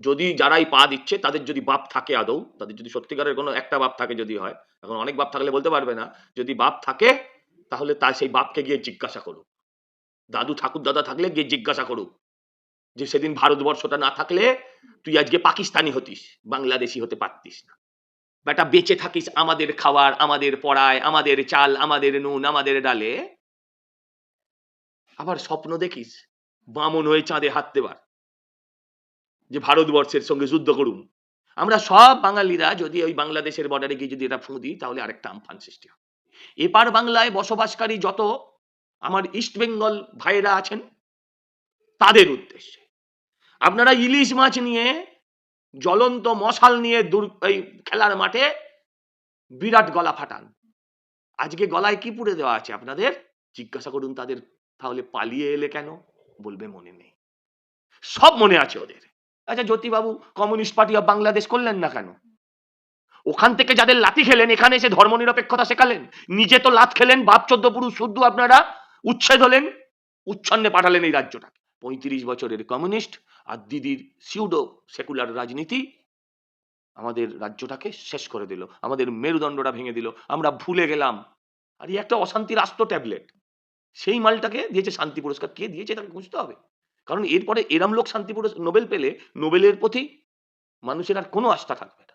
যদি যারাই পা দিচ্ছে, তাদের যদি বাপ থাকে আদৌ, তাদের যদি সত্যিকারের কোনো একটা বাপ থাকে যদি হয়, এখন অনেক বাপ থাকলে বলতে পারবে না, যদি বাপ থাকে, তাহলে তা সেই বাপকে গিয়ে জিজ্ঞাসা করুক। দাদু ঠাকুর দাদা থাকলে গিয়ে জিজ্ঞাসা করুক যে সেদিন ভারতবর্ষটা না থাকলে তুই আজকে পাকিস্তানি হতিস, বাংলাদেশি হতে পারতিস না। বেটা, বেঁচে থাকিস আমাদের খাবার আমাদের পড়ায়, আমাদের চাল, আমাদের নুন, আমাদের ডালে। আবার স্বপ্ন দেখিস, বামন হয়ে চাঁদে হাত দেবার যে ভারতবর্ষের সঙ্গে যুদ্ধ করুন। আমরা সব বাঙালিরা যদি ওই বাংলাদেশের বর্ডারে গিয়ে যদি এটা ফুঁ দিই, তাহলে আরেকটা আমফান সৃষ্টি হবে। এপার বাংলায় বসবাসকারী যত আমার ইস্ট বেঙ্গল ভাইরা আছেন, তাদের উদ্দেশ্যে। আপনারা ইলিশ মাছ নিয়ে, জ্বলন্ত মশাল নিয়ে দূর, এই খেলার মাঠে বিরাট গলা ফাটান। আজকে গলায় কি পুড়ে দেওয়া আছে আপনাদের? জিজ্ঞাসা করুন তাদের, তাহলে পালিয়ে এলে কেন? বলবে মনে নেই। সব মনে আছে ওদের। আচ্ছা Jyotibabu, communist party of Bangladesh করলেন না কেন? ওখান থেকে যাদের লাথি খেলেন, এখানে এসে ধর্মনিরপেক্ষতা শেখালেন, নিজে তো লাত খেলেন, বাপ চোদ্দ পুরুষ, শুদ্ধ আপনারা উচ্ছেদ হলেন, উচ্ছন্নে পাঠালেন এই রাজ্যটাকে। পঁয়ত্রিশ বছরের কমিউনিস্ট আর দিদির সিউডো সেকুলার রাজনীতি আমাদের রাজ্যটাকে শেষ করে দিল, আমাদের মেরুদণ্ডটা ভেঙে দিল, আমরা ভুলে গেলাম। আর এই একটা অশান্তির আস্ত ট্যাবলেট, সেই মালটাকে দিয়েছে শান্তি পুরস্কার। কে দিয়েছে তাকে বুঝতে হবে? কারণ এরপরে এরম লোক শান্তি নোবেল পেলে নোবেলের প্রতি মানুষের আর কোনো আস্থা থাকবে না।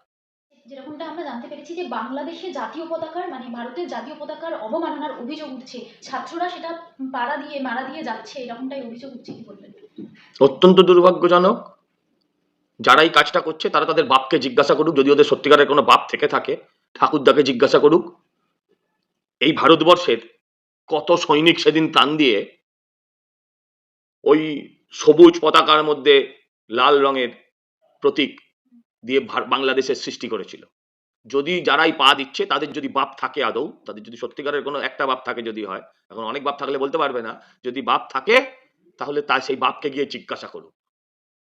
যেরকমটা আমরা জানতে পেরেছি যে বাংলাদেশে জাতীয় পতাকার মানে ভারতের জাতীয় পতাকার অবমাননার অভিযোগ উঠছে। ছাত্ররা সেটা পাড়া দিয়ে মারা দিয়ে যাচ্ছে এরকমটাই অভিযোগ উঠছে কি বলবেন? অত্যন্ত দুর্ভাগ্যজনক। যারা এই কাজটা করছে তারা তাদের বাপকে জিজ্ঞাসা করুক যদি ওদের সত্যিকারের কোনো বাপ থেকে থাকে ঠাকুরদাকে জিজ্ঞাসা করুক। এই ভারতবর্ষের কত সৈনিক সেদিন প্রাণ দিয়ে ওই সবুজ পতাকার মধ্যে লাল রঙের প্রতীক দিয়ে বাংলাদেশের সৃষ্টি করেছিল। যদি যারাই পা দিচ্ছে, তাদের যদি বাপ থাকে আদৌ, তাদের যদি সত্যিকারের কোনো একটা বাপ থাকে যদি হয়, এখন অনেক বাপ থাকলে বলতে পারবে না, যদি বাপ থাকে, তাহলে তার সেই বাপকে গিয়ে জিজ্ঞাসা করুক।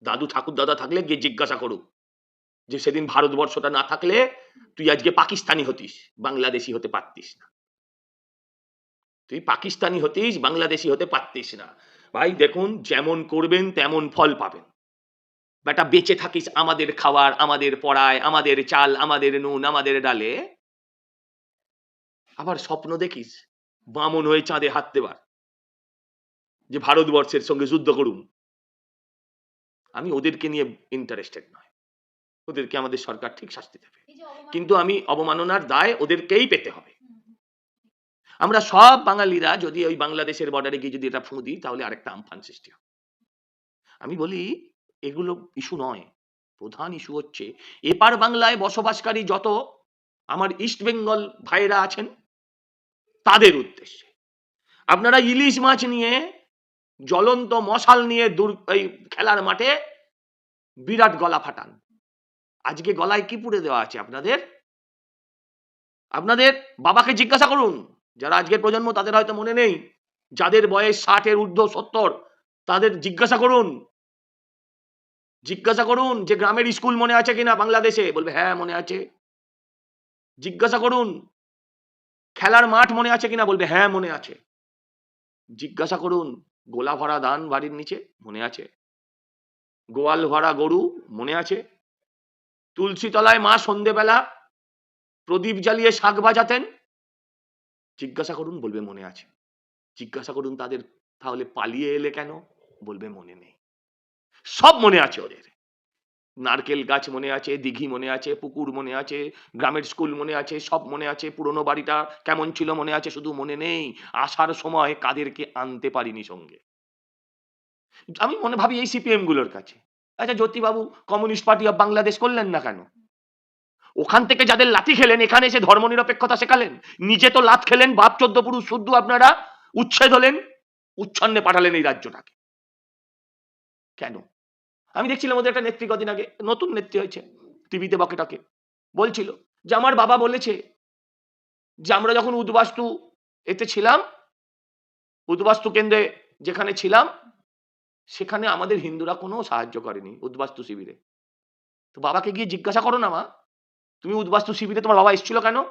দাদু ঠাকুর দাদা থাকলে গিয়ে জিজ্ঞাসা করুক যে, সেদিন ভারতবর্ষটা না থাকলে তুই আজকে পাকিস্তানি হতিস, বাংলাদেশি হতে পারতিস না। তুই পাকিস্তানি হতিস, বাংলাদেশি হতে পারতিস না। ভাই দেখুন যেমন করবেন তেমন ফল পাবেন। বেটা বেঁচে থাকিস আমাদের খাবার আমাদের পড়ায় আমাদের চাল আমাদের নুন আমাদের ডালে। আবার স্বপ্ন দেখিস বামন হয়ে চাঁদে হাত দেবার যে ভারতবর্ষের সঙ্গে যুদ্ধ করুন। আমি ওদেরকে নিয়ে ইন্টারেস্টেড নয়। ওদেরকে আমাদের সরকার ঠিক শাস্তি দেবে। কিন্তু আমি অবমাননার দায় ওদেরকেই পেতে হবে। আমরা সব বাঙালিরা যদি ওই বাংলাদেশের বর্ডারে গিয়ে যদি এটা ফুঁ দিই তাহলে আরেকটা আমফান সৃষ্টি হবে। আমি বলি, এগুলো ইস্যু নয়। প্রধান ইস্যু হচ্ছে, এপার বাংলায় বসবাসকারী যত আমার ইস্ট বেঙ্গল ভাইরা আছেন, তাদের উদ্দেশ্যে। আপনারা ইলিশ মাছ নিয়ে, জ্বলন্ত মশাল নিয়ে দূর, এই খেলার মাঠে বিরাট গলা ফাটান। আজকে গলায় কি পুড়ে দেওয়া আছে আপনাদের? আপনাদের বাবাকে জিজ্ঞাসা করুন। যারা আজকের প্রজন্ম তাদের হয়তো মনে নেই, যাদের বয়স ষাটের ঊর্ধ্ব সত্তর, তাদের জিজ্ঞাসা করুন। জিজ্ঞাসা করুন যে গ্রামের স্কুল মনে আছে কিনা বাংলাদেশে? বলবে হ্যাঁ মনে আছে। জিজ্ঞাসা করুন, খেলার মাঠ মনে আছে কিনা? বলবে হ্যাঁ মনে আছে। জিজ্ঞাসা করুন, গোলা ভরা ধান বাড়ির নিচে মনে আছে? গোয়াল ভরা গরু মনে আছে? তুলসী তলায় মা সন্ধেবেলা প্রদীপ জ্বালিয়ে শাক বাজাতেন? জিজ্ঞাসা করুন, বলবে মনে আছে। জিজ্ঞাসা করুন তাদের, তাহলে পালিয়ে এলে কেন? বলবে মনে নেই। সব মনে আছে ওদের। নারকেল গাছ মনে আছে, দিঘি মনে আছে, পুকুর মনে আছে, গ্রামের স্কুল মনে আছে, সব মনে আছে, পুরনো বাড়িটা কেমন ছিল মনে আছে, শুধু মনে নেই। আসার সময় কাদেরকে আনতে পারিনি সঙ্গে। আমি মনে ভাবি এই সিপিএমগুলোর কাছে। আচ্ছা Jyotibabu, communist party of Bangladesh করলেন না কেন? ওখান থেকে যাদের লাথি খেলেন, এখানে এসে ধর্মনিরপেক্ষতা শেখালেন। নিজে তো লাত খেলেন, বাপ চোদ্দ পুরুষ শুদ্ধ আপনারা উচ্ছেদ হলেন, উচ্ছন্নে পাঠালেন এই রাজ্যটাকে। কেন? আমি দেখছিলাম ওদের একটা নেত্রী কদিন আগে, নতুন নেত্রী হয়েছে টিভিতে বকেটাকে। বলছিল যে, আমার বাবা বলেছে যে, আমরা যখন উদ্বাস্তু এতে ছিলাম, উদ্বাস্তু কেন্দ্রে যেখানে ছিলাম, সেখানে আমাদের হিন্দুরা কোনো সাহায্য করেনি উদ্বাস্তু শিবিরে। তো বাবাকে গিয়ে জিজ্ঞাসা করো না মা তুমি উদ্বাস্তু শিবিরে তোমার বাবা এসেছিল কেন?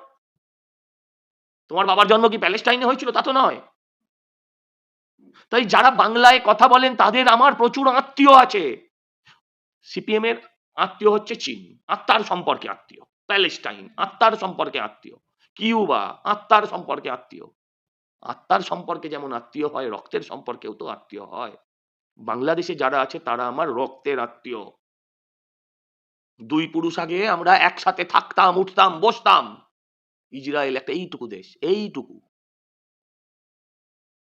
তোমার বাবার জন্ম কি প্যালেস্টাইনে হয়েছিল? তা তো নয়। তাই যারা বাংলায় কথা বলেন, তাদের আমার প্রচুর আত্মীয় আছে। সিপিএম এর আত্মীয় হচ্ছে চীন। আত্মার সম্পর্কে আত্মীয়। প্যালেস্টাইন, আত্মার সম্পর্কে আত্মীয়। কিউবা, আত্মার সম্পর্কে আত্মীয়। আত্মার সম্পর্কে যেমন আত্মীয় হয়, রক্তের সম্পর্কেও তো আত্মীয় হয়। বাংলাদেশে যারা আছে, তারা আমার রক্তের আত্মীয়। দুই পুরুষ আগে আমরা একসাথে থাকতাম, উঠতাম, বসতাম। ইসরায়েল একটা এইটুকু দেশ, এইটুকু।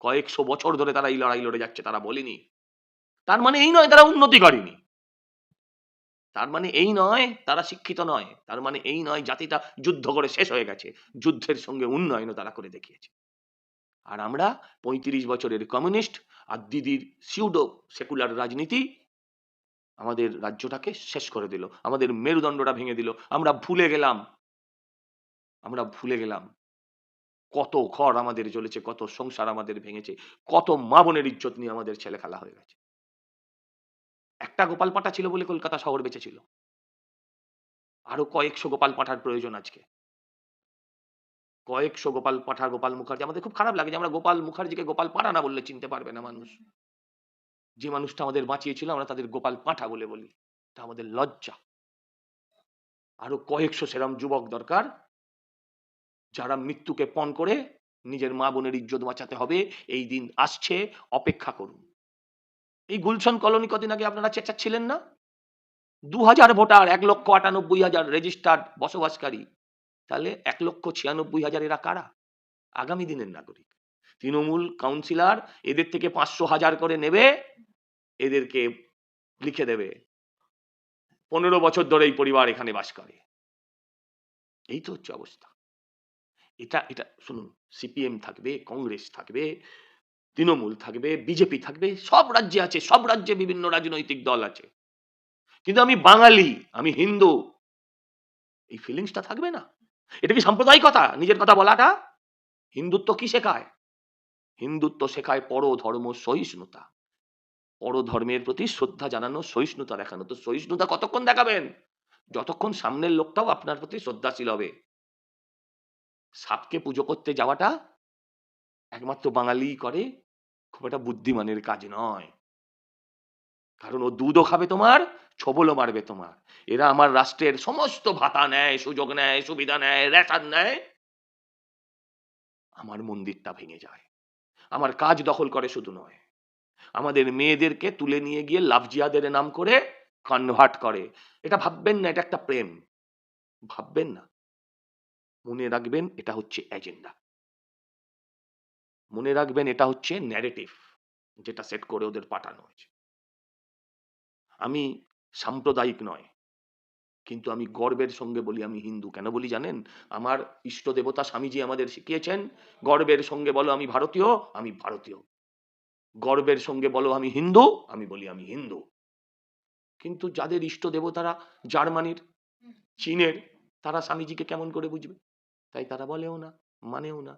কয়েকশো বছর ধরে তারা এই লড়াই লড়ে যাচ্ছে, তারা বলেনি। তার মানে এই নয় তারা উন্নতি করেনি। তার মানে এই নয় তারা শিক্ষিত নয়। তার মানে এই নয় জাতিটা যুদ্ধ করে শেষ হয়ে গেছে। যুদ্ধের সঙ্গে উন্নয়নও তারা করে দেখিয়েছে। আর আমরা পঁয়ত্রিশ বছরের কমিউনিস্ট আর দিদির সিউডো সেকুলার রাজনীতি আমাদের রাজ্যটাকে শেষ করে দিল। আমাদের মেরুদণ্ডটা ভেঙে দিল। আমরা ভুলে গেলাম। আমরা ভুলে গেলাম। কত ঘর আমাদের জ্বলেছে, কত সংসার আমাদের ভেঙেছে, কত মা বোনের ইজ্জত নিয়ে আমাদের ছেলে খেলা হয়ে গেছে। একটা গোপাল পাটা ছিল বলে কলকাতা শহর বেঁচে ছিল। আরও কয়েকশো গোপাল পাঠার প্রয়োজন আজকে। কয়েকশো গোপাল পাঠা গোপাল মুখার্জি, আমাদের খুব খারাপ লাগে যে আমরা গোপাল মুখার্জিকে গোপাল পাঠা না বললে চিনতে পারবে না মানুষ। যে মানুষটা আমাদের বাঁচিয়েছিল, আমরা তাদের গোপাল পাঠা বলে বলি। এটা আমাদের লজ্জা। আরও কয়েকশো সেরাম যুবক দরকার, যারা মৃত্যুকে পণ করে নিজের মা বোনের ইজ্জত বাঁচাতে হবে। এই দিন আসছে, অপেক্ষা করুন। এই গুলশন কলোনি কদিন আগে আপনারা চেঁচাচ্ছিলেন না? দু হাজার ভোটার, এক লক্ষ আটানব্বই হাজার রেজিস্টার্ড বসবাসকারী। তাহলে এক লক্ষ ছিয়ানব্বই হাজার এরা কারা? আগামী দিনের নাগরিক। তৃণমূল কাউন্সিলর এদের থেকে পাঁচশো হাজার করে নেবে। এদেরকে লিখে দেবে। পনেরো বছর ধরে এই পরিবার এখানে বাস করে। এই তো হচ্ছে অবস্থা। এটা এটা, শুনুন, সিপিএম থাকবে, কংগ্রেস থাকবে, তৃণমূল থাকবে, বিজেপি থাকবে, সব রাজ্যে আছে, সব রাজ্যে বিভিন্ন রাজনৈতিক দল আছে। কিন্তু আমি বাঙালি, আমি হিন্দু, এই ফিলিংসটা থাকবে না। এটা কি সাম্প্রদায়িকতা? নিজের কথা বলাটা? হিন্দুত্ব কি শেখায়? হিন্দুত্ব শেখায় পর ধর্ম সহিষ্ণুতা। পর ধর্মের প্রতি শ্রদ্ধা জানানো, সহিষ্ণুতা দেখানো। তো সহিষ্ণুতা কতক্ষণ দেখাবেন? যতক্ষণ সামনের লোকটাও আপনার প্রতি শ্রদ্ধাশীল হবে। সাপকে পুজো করতে যাওয়াটা একমাত্র বাঙালি করে, খুব একটা বুদ্ধিমানের কাজ নয়। কারণ ও দুধও খাবে তোমার, ছবলও মারবে তোমার। এরা আমার রাষ্ট্রের সমস্ত ভাতা নেয়, সুযোগ নেয়, সুবিধা নেয়, রেশন নেয়। আমার মন্দিরটা ভেঙে যায়। আমার কাজ দখল করে শুধু নয়। আমাদের মেয়েদেরকে তুলে নিয়ে গিয়ে লাভজিয়াদের নাম করে কনভার্ট করে। এটা ভাববেন না, এটা একটা প্রেম। ভাববেন না। মনে রাখবেন এটা হচ্ছে এজেন্ডা মনে রাখবেন এটা হচ্ছে ন্যারেটিভ যেটা সেট করে ওদের পাঠানো হয়েছে। আমি সাম্প্রদায়িক নয়, কিন্তু আমি গর্বের সঙ্গে বলি, আমি হিন্দু। কেন বলি জানেন? আমার ইষ্ট দেবতা স্বামীজি আমাদের শিখিয়েছেন, গর্বের সঙ্গে বলো, আমি ভারতীয় আমি ভারতীয়। গর্বের সঙ্গে বলো আমি হিন্দু আমি বলি আমি হিন্দু। কিন্তু যাদের ইষ্ট দেবতারা জার্মানির চীনের তারা স্বামীজিকে কেমন করে বুঝবে? তাই তারা বলেও না মানেও না।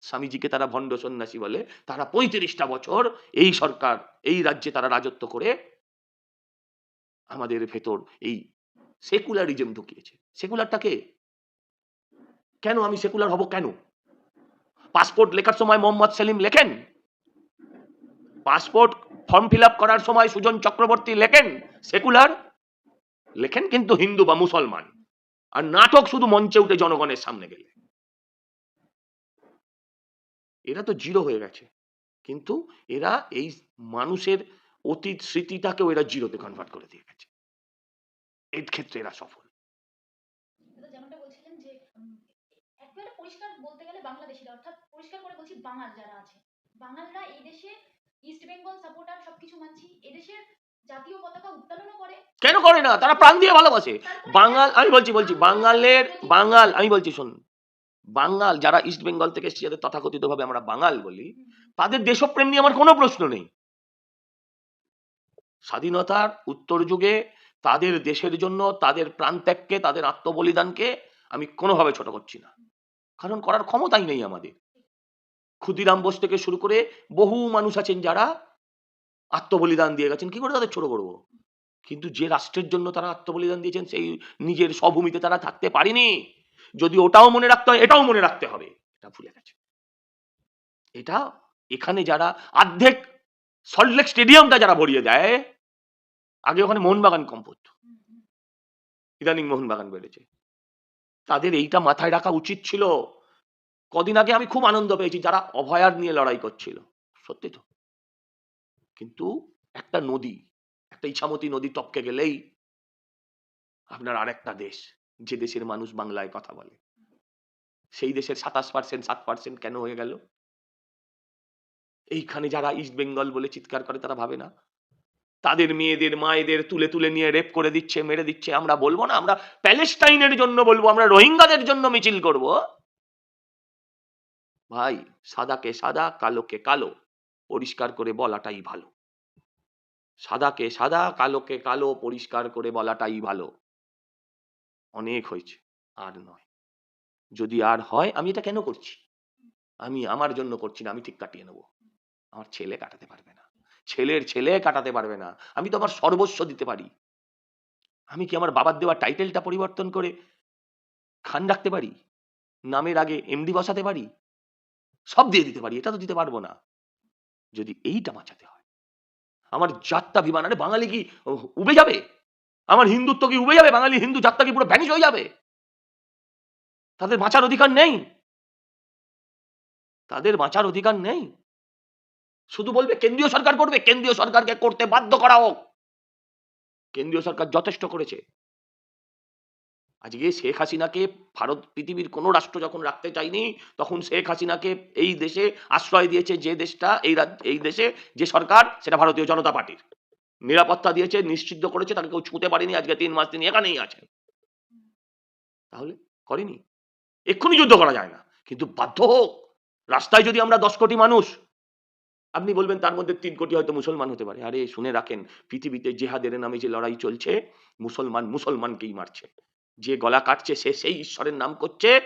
স্বামীজিকে তারা ভণ্ড সন্ন্যাসী বলে তারা পঁয়ত্রিশটা বছর এই সরকার এই রাজ্যে তারা রাজত্ব করে আমাদের ভেতর এই সেকুলারিজম ঢুকিয়েছে। সেকুলারটাকে কেন আমি সেকুলার হব কেন? পাসপোর্ট লেখার সময় মোহাম্মদ সেলিম লেখেন? পাসপোর্ট ফর্ম ফিল করার সময় সুজন চক্রবর্তী লেখেন, সেকুলার? লেখেন কিন্তু হিন্দু বা মুসলমান। আর নাটক শুধু মঞ্চে উঠে জনগণের সামনে গেলে। এরা তো জিরো হয়ে গেছে। কিন্তু এরা এই মানুষের অতীত স্মৃতিটাকেও এরা জিরোতে কনভার্ট করে দিয়ে গেছে। এর ক্ষেত্রে এরা সফল। বাংলাদেশিরা, অর্থাৎ পরিষ্কার করে বলছি বাঙাল যারা আছে, বাঙালরা এই দেশে ইস্ট বেঙ্গল সাপোর্টার সবকিছু মানছি। এদেশের জাতীয় পতাকা উত্তোলনও করে। কেন করে না? তারা প্রাণ দিয়ে ভালোবাসে। বাঙাল আমি বলছি বলছি বাঙালের বাঙাল আমি বলছি শুন। বাঙাল যারা ইস্ট বেঙ্গল থেকে এসেছে যাদের তথাকথিত ভাবে আমরা বাঙাল বলি তাদের দেশপ্রেম নিয়ে আমার কোনো প্রশ্ন নেই। স্বাধীনতার উত্তর যুগে তাদের দেশের জন্য তাদের প্রাণত্যাগকে তাদের আত্মবলিদানকে আমি কোনোভাবে ছোট করছি না। কারণ করার ক্ষমতাই নেই আমাদের। ক্ষুদিরাম বোস থেকে শুরু করে বহু মানুষ আছেন যারা আত্মবলিদান দিয়ে গেছেন। কি করে তাদের ছোট করব? কিন্তু যে রাষ্ট্রের জন্য তারা আত্মবলিদান দিয়েছেন, সেই নিজের স্বভূমিতে তারা থাকতে পারেনি। যদি ওটাও মনে রাখতে হয়, এটাও মনে রাখতে হবে। এটা ভুলে গেছে। এটা এখানে যারা অর্ধেক সল্টলেক স্টেডিয়ামটা যারা ভরিয়ে দেয়, আগে ওখানে মোহনবাগান কম পড়তো। ইদানিং মোহনবাগান বেড়েছে। তাদের এইটা মাথায় রাখা উচিত ছিল। কদিন আগে আমি খুব আনন্দ পেয়েছি, যারা অভয়ার নিয়ে লড়াই করছিল। সত্যি তো। কিন্তু একটা নদী, একটা ইছামতি নদী টপকে গেলেই আপনার আরেকটা দেশ, যে দেশের মানুষ বাংলায় কথা বলে। সেই দেশের সাতাশ পার্সেন্ট সাত পার্সেন্ট কেন হয়ে গেল? এইখানে যারা ইস্ট বেঙ্গল বলে চিৎকার করে, তারা ভাবে না। তাদের মেয়েদের, মায়েদের তুলে তুলে নিয়ে রেপ করে দিচ্ছে, মেরে দিচ্ছে। আমরা বলব না, আমরা প্যালেস্টাইনের জন্য বলব, আমরা রোহিঙ্গাদের জন্য মিছিল করব। ভাই, সাদাকে সাদা, কালোকে কালো। পরিষ্কার করে বলাটাই ভালো। সাদাকে সাদা, কালোকে কালো, পরিষ্কার করে বলাটাই ভালো। অনেক হয়েছে, আর নয়। যদি আর হয়, আমি এটা কেন করছি? আমি আমার জন্য করছি না, আমি ঠিক কাটিয়ে নেব। আমার ছেলে কাটাতে পারবে না। ছেলের ছেলে কাটাতে পারবে না। আমি তো আমার সর্বস্ব দিতে পারি। আমি কি আমার বাবার দেওয়া টাইটেলটা পরিবর্তন করে খান রাখতে পারি? নামের আগে এমডি বসাতে পারি? সব দিয়ে দিতে পারি, এটা তো দিতে পারব না। যদি এইটা বাঁচাতে হয়। আমার জাতটা বিমান, আরে বাঙালি কি উবে যাবে? আমার হিন্দুত্ব কি উবে যাবে? বাঙালি হিন্দু জাতটা কি পুরো ভ্যানিশ হয়ে যাবে? তাদের বাঁচার অধিকার নেই। তাদের বাঁচার অধিকার নেই। শুধু বলবে কেন্দ্রীয় সরকার করবে, কেন্দ্রীয় সরকারকে করতে বাধ্য করা হোক। কেন্দ্রীয় সরকার যথেষ্ট করেছে। আজকে শেখ হাসিনাকে ভারত পৃথিবীর কোনো রাষ্ট্র যখন রাখতে চায়নি, তখন শেখ হাসিনাকে এই দেশে আশ্রয় দিয়েছে যে দেশটা, এই এই দেশে যে সরকার, সেটা ভারতীয় জনতা পার্টির। নিরাপত্তা দিয়েছে নিশ্চিদ্ধ করেছে, তাকে কেউ ছুঁতে পারেনি, আজকে তিন মাস তিনি এখানেই আছেন। তাহলে করেনি। এক্ষুনি যুদ্ধ করা যায় না। কিন্তু বাধ্য হোক, রাস্তায় যদি আমরা দশ কোটি মানুষ, আপনি বলবেন তার মধ্যে তিন কোটি হয়তো মুসলমান হতে পারে। আরে শুনে রাখেন, পৃথিবীতে জেহাদের নামে যে লড়াই চলছে, মুসলমান মুসলমানকেই মারছে। যে গলা কাটছে সে সেই ঈশ্বরের নাম করছে।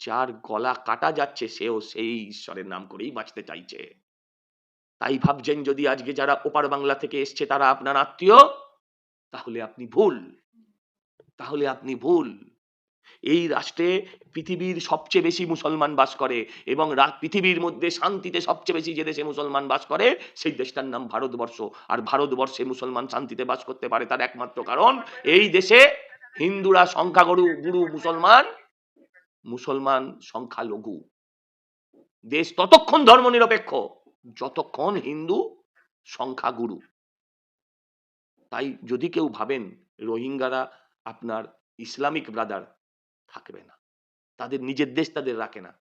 যার গলা কাটা যাচ্ছে সেও সেই ঈশ্বরের নাম করেই বাঁচতে চাইছে। তাই ভাবছেন, যদি আজকে যারা ওপার বাংলা থেকে এসছে তারা আপনার আত্মীয়, তাহলে আপনি ভুল। তাহলে আপনি ভুল। এই রাষ্ট্রে পৃথিবীর সবচেয়ে বেশি মুসলমান বাস করে এবং পৃথিবীর মধ্যে শান্তিতে সবচেয়ে বেশি যে দেশে মুসলমান বাস করে, সেই দেশটার নাম ভারতবর্ষ। আর ভারতবর্ষে মুসলমান শান্তিতে বাস করতে পারে তার একমাত্র কারণ, এই দেশে হিন্দুরা সংখ্যাগুরু, গুরু, মুসলমান মুসলমান সংখ্যালঘু। দেশ ততক্ষণ ধর্মনিরপেক্ষ, যতক্ষণ হিন্দু সংখ্যাগুরু। তাই যদি কেউ ভাবেন রোহিঙ্গারা আপনার ইসলামিক ব্রাদার, থাকবে না। তাদের নিজের দেশ তাদের রাখে না।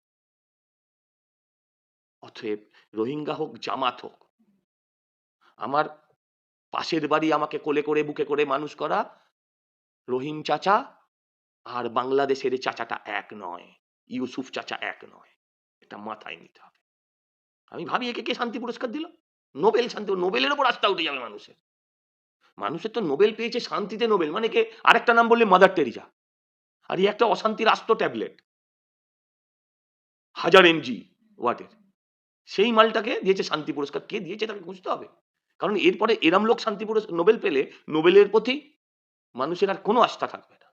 অতএব রোহিঙ্গা হোক, জামাত হোক, আমার পাশের বাড়ি আমাকে কোলে করে, বুকে করে মানুষ করা রহিম চাচা আর বাংলাদেশের চাচাটা এক নয়, ইউসুফ চাচা এক নয়। এটা মাথায় নিতে হবে। আমি ভাবি একে কে শান্তি পুরস্কার দিল? নোবেল শান্তি নোবেলের ওপর আস্থা উঠে যাবে মানুষের। মানুষের তো নোবেল পেয়েছে শান্তিতে নোবেল মানে কে? আরেকটা নাম বললে মাদার টেরিজা। আর এই একটা অশান্তির আস্ত ট্যাবলেট। হাজার এমজি ওয়াটের। সেই মালটাকে দিয়েছে শান্তি পুরস্কার। কে দিয়েছে তাকে বুঝতে হবে। কারণ এরপরে এরাম লোক শান্তি পুরস্কার, নোবেল পেলে নোবেলের প্রতি মানুষের আর কোনো আস্থা থাকবে না।